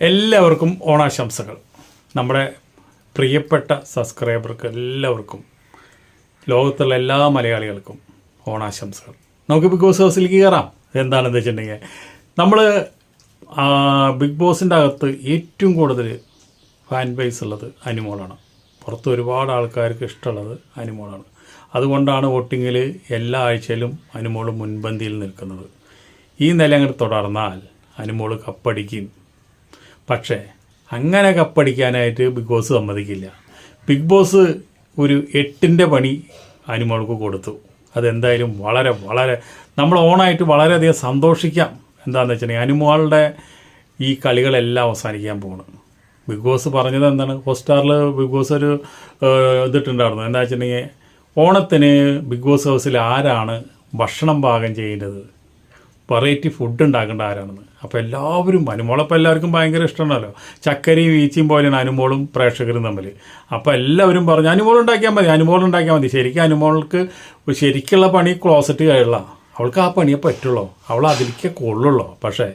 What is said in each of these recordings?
എല്ലാവർക്കും ഓണാശംസകൾ. നമ്മുടെ പ്രിയപ്പെട്ട സബ്സ്ക്രൈബർക്ക് എല്ലാവർക്കും ലോകത്തുള്ള എല്ലാ മലയാളികൾക്കും ഓണാശംസകൾ. നമുക്ക് ബിഗ് ബോസ് ഹൗസിലേക്ക് കയറാം. എന്താണെന്ന് വെച്ചിട്ടുണ്ടെങ്കിൽ നമ്മൾ ബിഗ് ബോസിന്റെ അകത്ത് ഏറ്റവും കൂടുതൽ ഫാൻ ബേസ് ഉള്ളത് അനിമോളാണ്. പുറത്ത് ഒരുപാട് ആൾക്കാർക്ക് ഇഷ്ടമുള്ളത് അനിമോളാണ്. അതുകൊണ്ടാണ് വോട്ടിങ്ങിൽ എല്ലാ ആഴ്ചയിലും അനിമോൾ മുൻപന്തിയിൽ നിൽക്കുന്നത്. ഈ നില അങ്ങോട്ട് തുടർന്നാൽ അനിമോൾ കപ്പടിക്കും. പക്ഷേ അങ്ങനെ കപ്പടിക്കാനായിട്ട് ബിഗ് ബോസ് സമ്മതിക്കില്ല. ബിഗ് ബോസ് ഒരു എട്ടിന്റെ പണി അനുമോൾക്ക് കൊടുത്തു. അതെന്തായാലും വളരെ വളരെ നമ്മൾ ഓണായിട്ട് വളരെയധികം സന്തോഷിക്കാം. എന്താണെന്ന് വെച്ചിട്ടുണ്ടെങ്കിൽ അനുമോളുടെ ഈ കളികളെല്ലാം അവസാനിക്കാൻ പോകണം ബിഗ് ബോസ് പറഞ്ഞത് എന്താണ്? ഹോട്ട്സ്റ്റാറിൽ ബിഗ് ബോസ് ഒരു ഇതിട്ടുണ്ടായിരുന്നു. എന്താ വെച്ചിട്ടുണ്ടെങ്കിൽ ഓണത്തിന് ബിഗ് ബോസ് ഹൗസിൽ ആരാണ് ഭക്ഷണം പാകം ചെയ്യുന്നത് വെറൈറ്റി ഫുഡ് ഉണ്ടാക്കേണ്ട ആരാണെന്ന്. അപ്പോൾ എല്ലാവരും അനുമോളപ്പോൾ എല്ലാവർക്കും ഭയങ്കര ഇഷ്ടമാണല്ലോ. ചക്കരയും ഈച്ചയും പോലെയാണ് അനുമോളും പ്രേക്ഷകരും തമ്മിൽ അപ്പോൾ എല്ലാവരും പറഞ്ഞു അനുമോൾ ഉണ്ടാക്കിയാൽ മതി അനുമോൾ ഉണ്ടാക്കിയാൽ മതി. ശരിക്കും അനുമോൾക്ക് ശരിക്കുള്ള പണി ക്ലോസറ്റ് കഴിയുള്ള. അവൾക്ക് ആ പണിയെ പറ്റുള്ളൂ. അവൾ അതിലേക്ക് കൊള്ളുള്ളൂ. പക്ഷേ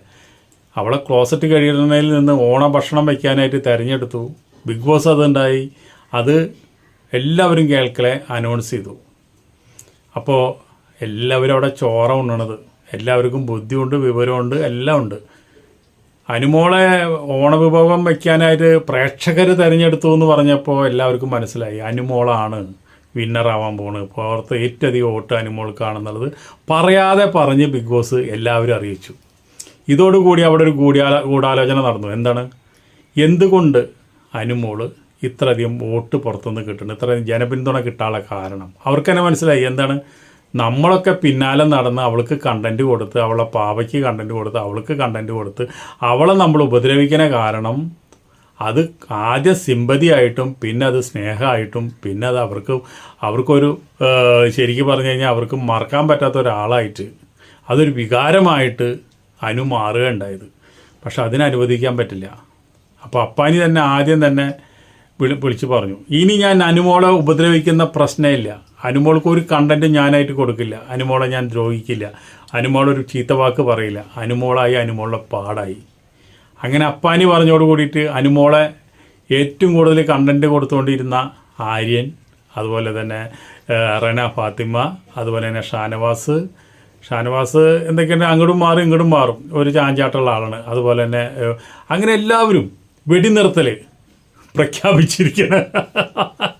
അവളെ ക്ലോസറ്റ് കഴിയുന്നതിൽ നിന്ന് ഓണ ഭക്ഷണം വയ്ക്കാനായിട്ട് തിരഞ്ഞെടുത്തു. ബിഗ് ബോസ് അതുണ്ടായി. അത് എല്ലാവരും കേൾക്കലെ അനൗൺസ് ചെയ്തു. അപ്പോൾ എല്ലാവരും അവിടെ ചോറ ഉണ്ണണത്. എല്ലാവർക്കും ബുദ്ധിയുണ്ട് വിവരമുണ്ട് എല്ലാം ഉണ്ട്. അനുമോളെ ഓണവിഭവം വയ്ക്കാനായിട്ട് പ്രേക്ഷകർ തിരഞ്ഞെടുത്തു എന്ന് പറഞ്ഞപ്പോൾ എല്ലാവർക്കും മനസ്സിലായി. അനുമോളാണ് വിന്നറാവാൻ പോണ് പുറത്ത് ഏറ്റവും വോട്ട് അനുമോൾക്കാണെന്നുള്ളത് പറയാതെ പറഞ്ഞ് ബിഗ് ബോസ് എല്ലാവരും അറിയിച്ചു. ഇതോടുകൂടി അവിടെ ഒരു കൂടിയാല ഗൂഢാലോചന നടന്നു. എന്താണ്? എന്തുകൊണ്ട് അനുമോൾ ഇത്രയധികം വോട്ട് പുറത്തുനിന്ന് കിട്ടുന്നു? ഇത്രയധികം ജനപിന്തുണ കിട്ടാനുള്ള കാരണം? അവർക്ക് തന്നെ മനസ്സിലായി. എന്താണ്? നമ്മളൊക്കെ പിന്നാലെ നടന്ന് അവൾക്ക് കണ്ടന്റ് കൊടുത്ത് അവളെ പാവയ്ക്ക് കണ്ടന്റ് കൊടുത്ത് അവൾക്ക് കണ്ടന്റ് കൊടുത്ത് അവളെ നമ്മൾ ഉപദ്രവിക്കുന്ന കാരണം അത് ആദ്യം സിമ്പതി ആയിട്ടും പിന്നെ അത് സ്നേഹമായിട്ടും പിന്നെ അത് അവർക്ക് അവർക്കൊരു ശരിക്കും പറഞ്ഞു കഴിഞ്ഞാൽ അവർക്ക് മറക്കാൻ പറ്റാത്ത ഒരാളായിട്ട് അതൊരു വികാരമായിട്ട് അനു മാറുകയുണ്ടായത്. പക്ഷെ അതിനനുവദിക്കാൻ പറ്റില്ല. അപ്പോൾ അപ്പാനി തന്നെ ആദ്യം തന്നെ വിളി വിളിച്ച് പറഞ്ഞു ഇനി ഞാൻ അനുമോളെ ഉപദ്രവിക്കുന്ന പ്രശ്നമില്ല. അനുമോൾക്ക് ഒരു കണ്ടന്റ് ഞാനായിട്ട് കൊടുക്കില്ല. അനുമോളെ ഞാൻ ദ്രോഹിക്കില്ല. അനുമോളൊരു ചീത്ത വാക്ക് പറയില്ല. അനുമോളായി അനുമോളുടെ പാടായി. അങ്ങനെ അപ്പാനി പറഞ്ഞോട് കൂടിയിട്ട് അനുമോളെ ഏറ്റവും കൂടുതൽ കണ്ടന്റ് കൊടുത്തുകൊണ്ടിരുന്ന ആര്യൻ അതുപോലെ തന്നെ റന ഫാത്തിമ അതുപോലെ തന്നെ ഷാനവാസ്. ഷാനവാസ് എന്തൊക്കെയാണ് അങ്ങോട്ടും മാറും ഇങ്ങോട്ടും മാറും. ഒരു ചാഞ്ചാട്ടുള്ള ആളാണ്. അതുപോലെ തന്നെ അങ്ങനെ എല്ലാവരും വെടിനിർത്തൽ പ്രഖ്യാപിച്ചിരിക്കുകയാണ്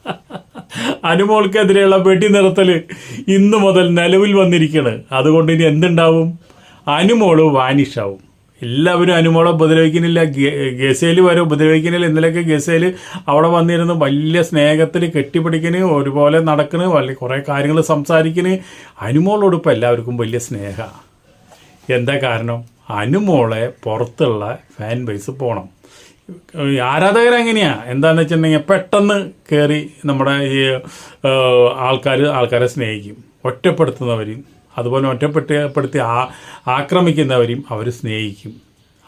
അനുമോൾക്കെതിരെയുള്ള വെടിനിർത്തൽ ഇന്നു മുതൽ നിലവിൽ വന്നിരിക്കുകയാണ് അതുകൊണ്ട് ഇനി എന്തുണ്ടാവും? അനുമോൾ വാനിഷാവും. എല്ലാവരും അനുമോളെ ഉപദ്രവിക്കുന്നില്ല. ഗസേൽ വരെ ഉപദ്രവിക്കുന്നില്ല. ഇന്നലെയൊക്കെ ഗസേൽ അവിടെ വന്നിരുന്ന്. വലിയ സ്നേഹത്തിൽ കെട്ടിപ്പിടിക്കണ് ഒരുപോലെ നടക്കണ് വലിയ കുറേ കാര്യങ്ങൾ സംസാരിക്കണ്. അനുമോളോട് ഇപ്പം എല്ലാവർക്കും വലിയ സ്നേഹ. എന്താ കാരണം? അനുമോളെ പുറത്തുള്ള ഫാൻ ബേസ് പോകണം ആരാധകർ എങ്ങനെയാ? എന്താന്ന് വെച്ചിട്ടുണ്ടെങ്കിൽ പെട്ടെന്ന് കയറി നമ്മുടെ ഈ ആൾക്കാർ ആൾക്കാരെ സ്നേഹിക്കും. ഒറ്റപ്പെടുത്തുന്നവരും അതുപോലെ ഒറ്റപ്പെട്ടപ്പെടുത്തി ആ ആക്രമിക്കുന്നവരും അവർ സ്നേഹിക്കും.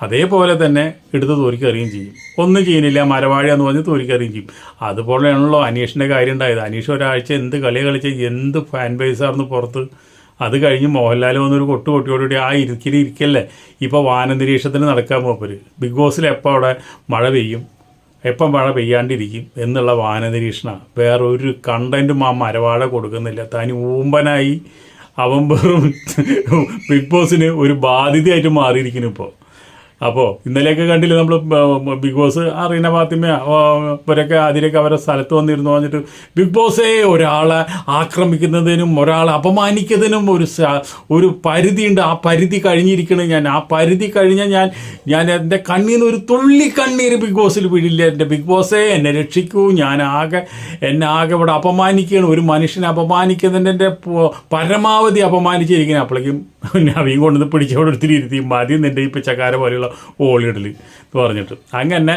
അതേപോലെ തന്നെ എടുത്ത് തോരിക്കറിയുകയും ചെയ്യും. ഒന്നും ചെയ്യുന്നില്ല മരവാഴ എന്ന് പറഞ്ഞ് തോരിക്കറിയുകയും ചെയ്യും. അതുപോലെയാണല്ലോ അനീഷിന്റെ കാര്യം ഉണ്ടായത്. അനീഷ് ഒരാഴ്ച എന്ത് കളി കളിച്ച് എന്ത് ഫാൻ ബേസ് ആർന്ന് പുറത്ത് അത് കഴിഞ്ഞ് മോഹൻലാൽ വന്നൊരു കൊട്ടു കൊട്ടിയോടുകൂടി ആ ഇരിക്കൽ ഇരിക്കല്ലേ? ഇപ്പോൾ വാനനിരീക്ഷണത്തിന് നടക്കാൻ പോപ്പര് ബിഗ് ബോസിൽ എപ്പോൾ അവിടെ മഴ പെയ്യും? എപ്പം മഴ പെയ്യാണ്ടിരിക്കും? എന്നുള്ള വാനനിരീക്ഷണ. വേറെ ഒരു കണ്ടന്റും ആ മരവാഴ കൊടുക്കുന്നില്ല. തനി ഊമ്പനായി അവൻ വെറും ബിഗ് ബോസിന് ഒരു ബാധ്യതയായിട്ട് മാറിയിരിക്കുന്നു ഇപ്പോൾ അപ്പോൾ ഇന്നലെയൊക്കെ കണ്ടില്ല നമ്മൾ ബിഗ് ബോസ് അറിയുന്ന ഫാത്തിമ ഇവരൊക്കെ അതിലേക്ക് അവരെ സ്ഥലത്ത് വന്നിരുന്നു പറഞ്ഞിട്ട് ബിഗ് ബോസേ ഒരാളെ ആക്രമിക്കുന്നതിനും ഒരാളെ അപമാനിക്കുന്നതിനും ഒരു ഒരു പരിധിയുണ്ട്. ആ പരിധി കഴിഞ്ഞിരിക്കണം ഞാൻ. ആ പരിധി കഴിഞ്ഞാൽ ഞാൻ ഞാൻ എന്റെ കണ്ണീർ നിന്ന് ഒരു തുള്ളി കണ്ണീര് ബിഗ് ബോസിൽ വീഴില്ല. എന്റെ ബിഗ് ബോസേ എന്നെ രക്ഷിക്കൂ. ഞാൻ ആകെ എന്നെ ആകെ ഇവിടെ അപമാനിക്കുകയാണ്. ഒരു മനുഷ്യനെ അപമാനിക്കുന്നതിന്റെ പരമാവധി അപമാനിച്ചിരിക്കുന്നത് അപ്പോഴേക്കും നവീൻ കൊണ്ടുവന്ന് പിടിച്ചവിടെ എടുത്തിട്ട് ഇരുത്തി മതി നിന്റെ ഈ പിച്ചക്കാരെ പോലെയുള്ള ഓളിയിടൽ എന്ന് പറഞ്ഞിട്ട്. അങ്ങനെ.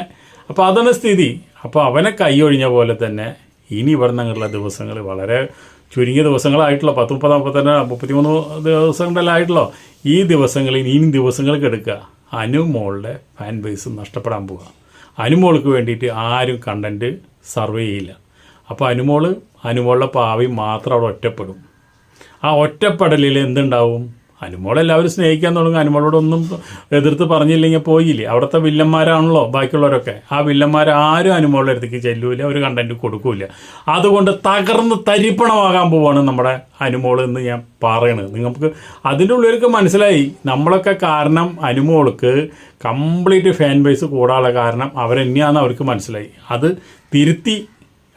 അപ്പോൾ അതാണ് സ്ഥിതി. അപ്പോൾ അവനെ കൈയൊഴിഞ്ഞ പോലെ തന്നെ ഇനി ഇവിടെ നിന്നുള്ള ദിവസങ്ങൾ വളരെ ചുരുങ്ങിയ ദിവസങ്ങളായിട്ടുള്ള പത്ത് മുപ്പത് മുപ്പത്തന്നെ മുപ്പത്തിമൂന്ന് ദിവസങ്ങളെല്ലാം ആയിട്ടുള്ളൂ ഈ ദിവസങ്ങളിൽ ഇനി ദിവസങ്ങൾ എടുക്കുക അനുമോളുടെ ഫാൻ ബേസ് നഷ്ടപ്പെടാൻ പോവുക അനുമോൾക്ക് വേണ്ടിയിട്ട് ആരും കണ്ടന്റ് സർവേ ചെയ്യില്ല. അപ്പോൾ അനുമോൾ അനുമോളുടെ പാവി മാത്രം അവിടെ ഒറ്റപ്പെടും. ആ ഒറ്റപ്പെടലിൽ എന്തുണ്ടാവും? അനുമോളെ എല്ലാവരും സ്നേഹിക്കാൻ തുടങ്ങും. അനുമോളോടൊന്നും എതിർത്ത് പറഞ്ഞില്ലെങ്കിൽ പോയില്ലേ? അവിടുത്തെ വില്ലന്മാരാണല്ലോ ബാക്കിയുള്ളവരൊക്കെ. ആ വില്ലന്മാർ ആരും അനുമോളുടെ അടുത്തേക്ക് ചെല്ലൂല ഒരു കണ്ടന്റ് കൊടുക്കൂല. അതുകൊണ്ട് തകർന്ന് തരിപ്പണമാകാൻ പോവാണ് നമ്മുടെ അനുമോൾ എന്ന് ഞാൻ പറയണത്. നിങ്ങൾക്ക് അതിന്റെ ഉള്ളിലേക്ക് മനസ്സിലായി. നമ്മളൊക്കെ കാരണം അനുമോൾക്ക് കംപ്ലീറ്റ് ഫാൻ ബേസ് കൂടാനുള്ള കാരണം അവരെന്നെയാണെന്ന് അവർക്ക് മനസ്സിലായി. അത് തിരുത്തി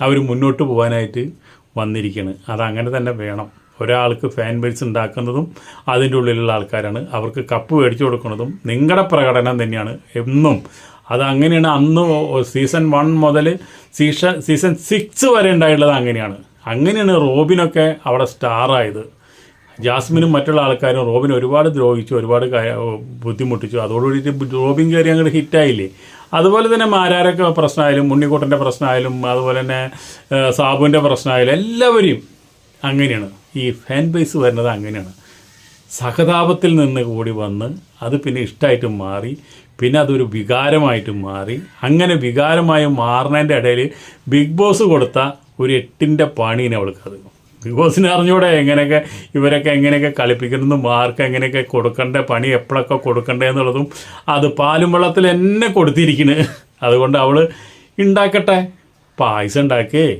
അവർ മുന്നോട്ട് പോകാനായിട്ട് വന്നിരിക്കുകയാണ് അതങ്ങനെ തന്നെ വേണം. ഒരാൾക്ക് ഫാൻ ബേസ് ഉണ്ടാക്കുന്നതും അതിന്റെ ഉള്ളിലുള്ള ആൾക്കാരാണ്. അവർക്ക് കപ്പ് മേടിച്ചു കൊടുക്കുന്നതും നിങ്ങളുടെ പ്രകടനം തന്നെയാണ് എന്നും. അത് അങ്ങനെയാണ് അന്ന് സീസൺ വൺ മുതൽ സീസൺ സീസൺ സിക്സ് വരെ ഉണ്ടായിട്ടുള്ളത് അങ്ങനെയാണ്. അങ്ങനെയാണ് റോബിനൊക്കെ അവിടെ സ്റ്റാറായത് ജാസ്മിനും മറ്റുള്ള ആൾക്കാരും റോബിൻ ഒരുപാട് ദ്രോഹിച്ചു ഒരുപാട് ബുദ്ധിമുട്ടിച്ചു. അതോടുകൂടി റോബിൻ കയറി അങ്ങോട്ട് ഹിറ്റായില്ലേ അതുപോലെ തന്നെ മാരാരൊക്കെ പ്രശ്നമായാലും ഉണ്ണിക്കുട്ടന്റെ പ്രശ്നമായാലും അതുപോലെ തന്നെ സാബുവിന്റെ പ്രശ്നമായാലും എല്ലാവരെയും അങ്ങനെയാണ്. ഈ ഫാൻ ബേസ് വരുന്നത് അങ്ങനെയാണ്. സഹതാപത്തിൽ നിന്ന് കൂടി വന്ന് അത് പിന്നെ ഇഷ്ടമായിട്ട് മാറി പിന്നെ അതൊരു വികാരമായിട്ട് മാറി അങ്ങനെ വികാരമായി മാറുന്നതിന്റെ ഇടയിൽ ബിഗ് ബോസ് കൊടുത്ത ഒരു എട്ടിന്റെ പണീനെ അവൾക്കത് ബിഗ് ബോസിനെ അറിഞ്ഞൂടെ എങ്ങനെയൊക്കെ ഇവരൊക്കെ എങ്ങനെയൊക്കെ കളിപ്പിക്കുന്നതും മാർക്ക് എങ്ങനെയൊക്കെ കൊടുക്കേണ്ട പണി എപ്പോഴൊക്കെ കൊടുക്കണ്ടേ എന്നുള്ളതും അത് പാലും വെള്ളത്തിൽ എന്നെ കൊടുത്തിരിക്കുന്നത് അതുകൊണ്ട് അവൾ ഉണ്ടാക്കട്ടെ പായസം ഉണ്ടാക്കേ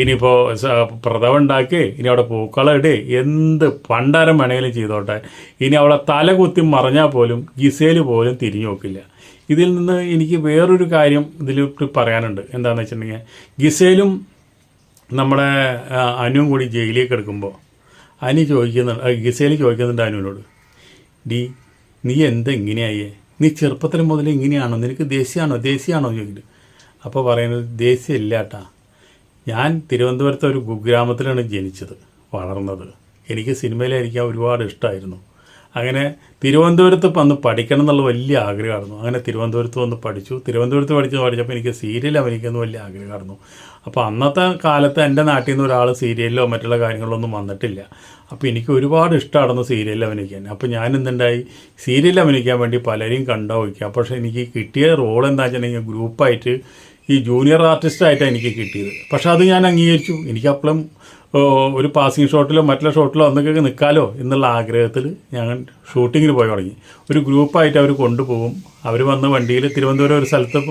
ഇനിയിപ്പോൾ പ്രഥമ ഉണ്ടാക്കി ഇനി അവിടെ പൂക്കളം ഇട് എന്ത് പണ്ടാരം വേണമെങ്കിലും ചെയ്തോട്ടെ. ഇനി അവളെ തല കുത്തി മറിഞ്ഞാൽ പോലും ഗിസേൽ പോലും തിരിഞ്ഞു നോക്കില്ല. ഇതിൽ നിന്ന് എനിക്ക് വേറൊരു കാര്യം ഇതിൽ പറയാനുണ്ട്. എന്താണെന്ന് വെച്ചിട്ടുണ്ടെങ്കിൽ ഗിസേലും നമ്മുടെ അനുവും കൂടി ജയിലിലേക്ക് എടുക്കുമ്പോൾ അനു ചോദിക്കുന്നുണ്ട് ഗിസേൽ ചോദിക്കുന്നുണ്ട് അനുവിനോട് ഡി നീ എന്താ ഇങ്ങനെയായേ? നീ ചെറുപ്പത്തിൽ മുതൽ ഇങ്ങനെയാണോ? നിനക്ക് ദേശീയമാണോ ദേശീയമാണോ ചോദിക്കുന്നത് അപ്പോൾ പറയുന്നത് ദേശീയ ഇല്ല കേട്ടാ ഞാൻ തിരുവനന്തപുരത്തെ ഒരു കുഗ്രാമത്തിലാണ് ജനിച്ചത് വളർന്നത്. എനിക്ക് സിനിമയിലായിരിക്കാൻ ഒരുപാട് ഇഷ്ടമായിരുന്നു അങ്ങനെ തിരുവനന്തപുരത്ത് വന്ന് പഠിക്കണം എന്നുള്ള വലിയ ആഗ്രഹമായിരുന്നു. അങ്ങനെ തിരുവനന്തപുരത്ത് വന്ന് പഠിച്ചു. തിരുവനന്തപുരത്ത് പഠിച്ചു പഠിച്ചപ്പോൾ എനിക്ക് സീരിയൽ അഭിനയിക്കുന്ന വലിയ ആഗ്രഹമായിരുന്നു. അപ്പോൾ അന്നത്തെ കാലത്ത് എന്റെ നാട്ടിൽ നിന്ന് ഒരാൾ സീരിയലിലോ മറ്റുള്ള കാര്യങ്ങളൊന്നും വന്നിട്ടില്ല. അപ്പോൾ എനിക്ക് ഒരുപാട് ഇഷ്ടമായിരുന്നു സീരിയലിൽ അഭിനയിക്കാൻ. അപ്പോൾ ഞാൻ എന്തുണ്ടായി? സീരിയലിൽ അഭിനയിക്കാൻ വേണ്ടി പലരെയും കണ്ടുപോയിക്കുക പക്ഷേ എനിക്ക് കിട്ടിയ റോൾ എന്താ വെച്ചിട്ടുണ്ടെങ്കിൽ ഗ്രൂപ്പായിട്ട് ഈ ജൂനിയർ ആർട്ടിസ്റ്റായിട്ടാണ് എനിക്ക് കിട്ടിയത്. പക്ഷെ അത് ഞാൻ അംഗീകരിച്ചു. എനിക്ക് അപ്പോഴും ഒരു പാസിംഗ് ഷോട്ടിലോ മറ്റുള്ള ഷോട്ടിലോ അന്നൊക്കെ നിൽക്കാലോ എന്നുള്ള ആഗ്രഹത്തിൽ ഞാൻ ഷൂട്ടിങ്ങിന് പോയി തുടങ്ങി. ഒരു ഗ്രൂപ്പായിട്ട് അവർ കൊണ്ടുപോകും. അവർ വന്ന് വണ്ടിയിൽ തിരുവനന്തപുരം ഒരു സ്ഥലത്ത്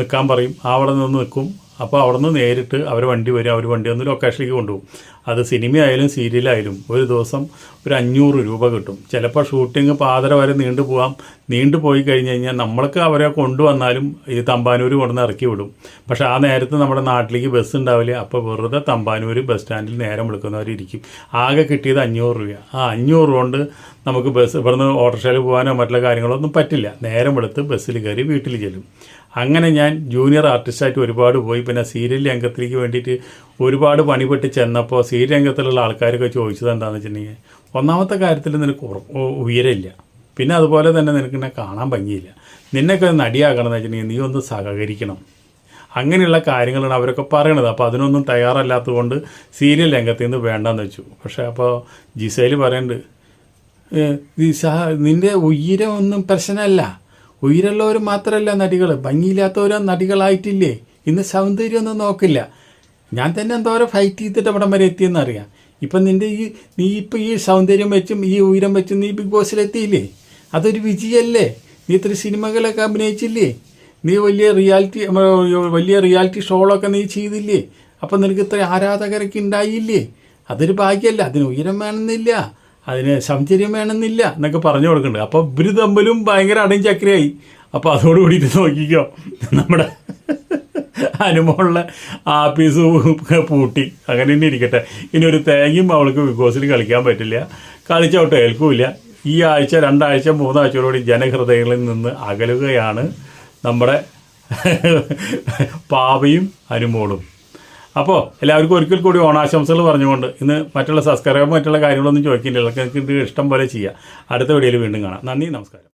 നിൽക്കാൻ പറയും. അവിടെ നിന്ന് നിൽക്കും. അപ്പോൾ അവിടെ നിന്ന് നേരിട്ട് അവർ വണ്ടി വരും. അവർ വണ്ടി വന്ന് ലൊക്കേഷനിലേക്ക് കൊണ്ടുപോകും. അത് സിനിമയായാലും സീരിയലായാലും ഒരു ദിവസം ഒരു അഞ്ഞൂറ് രൂപ കിട്ടും. ചിലപ്പോൾ ഷൂട്ടിങ് പാതര വരെ നീണ്ടു പോകാം നീണ്ടു പോയി കഴിഞ്ഞ് കഴിഞ്ഞാൽ നമ്മൾക്ക് അവരെ കൊണ്ടുവന്നാലും ഈ തമ്പാനൂർ കൊണ്ടുവന്ന് ഇറക്കി വിടും. പക്ഷേ ആ നേരത്ത് നമ്മുടെ നാട്ടിലേക്ക് ബസ് ഉണ്ടാവില്ല അപ്പോൾ വെറുതെ തമ്പാനൂർ ബസ് സ്റ്റാൻഡിൽ നേരം വിളിക്കുന്നവരിയ്ക്കും ആകെ കിട്ടിയത് അഞ്ഞൂറ് രൂപ ആ അഞ്ഞൂറ് കൊണ്ട് നമുക്ക് ബസ് ഇവിടുന്ന് ഓട്ടോറിക്ഷയിൽ പോകാനോ മറ്റുള്ള കാര്യങ്ങളൊന്നും പറ്റില്ല. നേരം വെളുത്ത് ബസ്സിൽ കയറി വീട്ടിൽ ചെല്ലും. അങ്ങനെ ഞാൻ ജൂനിയർ ആർട്ടിസ്റ്റായിട്ട് ഒരുപാട് പോയി. പിന്നെ സീരിയൽ രംഗത്തിലേക്ക് വേണ്ടിയിട്ട് ഒരുപാട് പണിപ്പെട്ട് ചെന്നപ്പോൾ സീരിയൽ രംഗത്തിലുള്ള ആൾക്കാരൊക്കെ ചോദിച്ചത് എന്താണെന്ന് വെച്ചിട്ടുണ്ടെങ്കിൽ ഒന്നാമത്തെ കാര്യത്തിൽ നിനക്ക് ഉയരമില്ല. പിന്നെ അതുപോലെ തന്നെ നിനക്ക് എന്നെ കാണാൻ ഭംഗിയില്ല. നിന്നൊക്കെ നടിയാക്കണം വെച്ചിട്ടുണ്ടെങ്കിൽ നീ ഒന്ന് സഹകരിക്കണം. അങ്ങനെയുള്ള കാര്യങ്ങളാണ് അവരൊക്കെ പറയണത്. അപ്പോൾ അതിനൊന്നും തയ്യാറല്ലാത്തതുകൊണ്ട് സീരിയൽ രംഗത്ത് നിന്ന് വേണ്ടെന്ന് വെച്ചു. പക്ഷേ അപ്പോൾ ജിസയിൽ പറയുന്നുണ്ട് നിന്റെ ഉയരമൊന്നും പ്രശ്നമല്ല. ഉയരമുള്ളവർ മാത്രമല്ല നടികൾ ഭംഗിയില്ലാത്തവരോ നടികളായിട്ടില്ലേ? ഇന്ന് സൗന്ദര്യമൊന്നും നോക്കില്ല. ഞാൻ തന്നെ എന്തോരം ഫൈറ്റ് ചെയ്തിട്ട് അവിടം വരെ എത്തിയെന്ന് അറിയാം. ഇപ്പം നിന്റെ ഈ നീ ഇപ്പം ഈ സൗന്ദര്യം വെച്ചും ഈ ഉയരം വെച്ചും നീ ബിഗ് ബോസിലെത്തിയില്ലേ അതൊരു വിജയല്ലേ? നീ ഇത്ര സിനിമകളൊക്കെ അഭിനയിച്ചില്ലേ? നീ വലിയ റിയാലിറ്റി വലിയ റിയാലിറ്റി ഷോകളൊക്കെ നീ ചെയ്തില്ലേ? അപ്പം നിനക്ക് ഇത്ര ആരാധകരൊക്കെ ഉണ്ടായില്ലേ? അതൊരു ഭാഗ്യമല്ല അതിന് ഉയരം വേണമെന്നില്ല. അതിന് സംചര്യം വേണമെന്നില്ല എന്നൊക്കെ പറഞ്ഞു കൊടുക്കുന്നുണ്ട്. അപ്പോൾ ഇവർ തമ്മിലും ഭയങ്കര അടയും ചക്രയായി. അപ്പോൾ അതോടുകൂടിയിട്ട് നോക്കിക്കോ. നമ്മുടെ അനുമോളിലെ ആപ്പീസ് പൂട്ടി. അങ്ങനെ തന്നെ ഇരിക്കട്ടെ. ഇനി ഒരു തേങ്ങയും അവൾക്ക് ബിഗ് കളിക്കാൻ പറ്റില്ല. കളിച്ചോട്ട് ഏൽക്കൂല ഈ ആഴ്ച രണ്ടാഴ്ച മൂന്നാഴ്ചയോടുകൂടി ജനഹൃദയങ്ങളിൽ നിന്ന് അകലുകയാണ് നമ്മുടെ പാവയും അനുമോളും. അപ്പോൾ എല്ലാവർക്കും ഒരിക്കൽ കൂടി ഓണാശംസകൾ പറഞ്ഞുകൊണ്ട് ഇന്ന് മറ്റുള്ള സബ്സ്ക്രൈബ് മറ്റുള്ള കാര്യങ്ങളൊന്നും ചോദിക്കുന്നില്ല നിങ്ങൾക്ക് ഇഷ്ടം പോലെ ചെയ്യാം. അടുത്ത വീഡിയോയിൽ വീണ്ടും കാണാം. നന്ദി നമസ്കാരം.